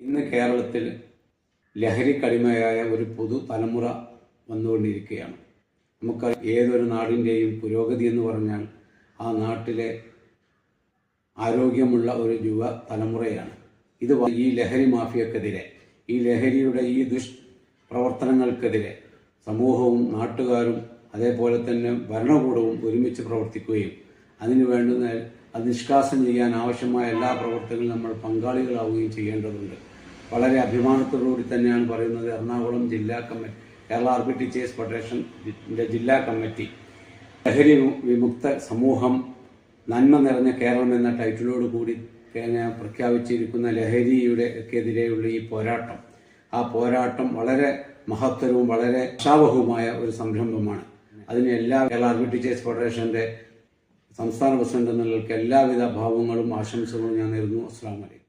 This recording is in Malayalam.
ഇന്ന് കേരളത്തിൽ ലഹരിക്കടിമയായ ഒരു പുതു തലമുറ വന്നുകൊണ്ടിരിക്കുകയാണ്. നമുക്ക് ഏതൊരു നാടിന്റെയും പുരോഗതി എന്ന് പറഞ്ഞാൽ ആ നാട്ടിലെ ആരോഗ്യമുള്ള ഒരു യുവ തലമുറയാണ്. ഇത് ഈ ലഹരി മാഫിയക്കെതിരെ ഈ ലഹരിയുടെ ഈ ദുഷ്പ്രവർത്തനങ്ങൾക്കെതിരെ സമൂഹവും നാട്ടുകാരും അതേപോലെ തന്നെ ഭരണകൂടവും ഒരുമിച്ച് പ്രവർത്തിക്കുകയും അതിനു വേണ്ടുന്ന അത് നിഷ്കാസം ചെയ്യാൻ ആവശ്യമായ എല്ലാ പ്രവർത്തനങ്ങളും നമ്മൾ പങ്കാളികളാവുകയും ചെയ്യേണ്ടതുണ്ട്. വളരെ അഭിമാനത്തോടുകൂടി തന്നെയാണ് പറയുന്നത് എറണാകുളം ജില്ലാ കമ്മിറ്റി കേരള ആർബി ടീച്ചേഴ്സ് ഫെഡറേഷന്റെ ജില്ലാ കമ്മിറ്റി. ലഹരി വിമുക്ത സമൂഹം നന്മ നിറഞ്ഞ കേരളം എന്ന ടൈറ്റിലോട് കൂടി പ്രഖ്യാപിച്ചിരിക്കുന്ന ലഹരിയുടെ എതിരെയുള്ള ഈ പോരാട്ടം. ആ പോരാട്ടം വളരെ മഹത്തരവും വളരെ ഉത്സാഹവുമായ ഒരു സംരംഭമാണ്. അതിന് എല്ലാ കേരള ആർബി ടീച്ചേഴ്സ് ഫെഡറേഷന്റെ സംസ്ഥാന പ്രസിഡന്റ് എന്ന നിലയ്ക്ക് എല്ലാവിധ ഭാവങ്ങളും ആശംസകളും ഞാൻ നേരുന്നു. അസ്സാം വലൈക്കും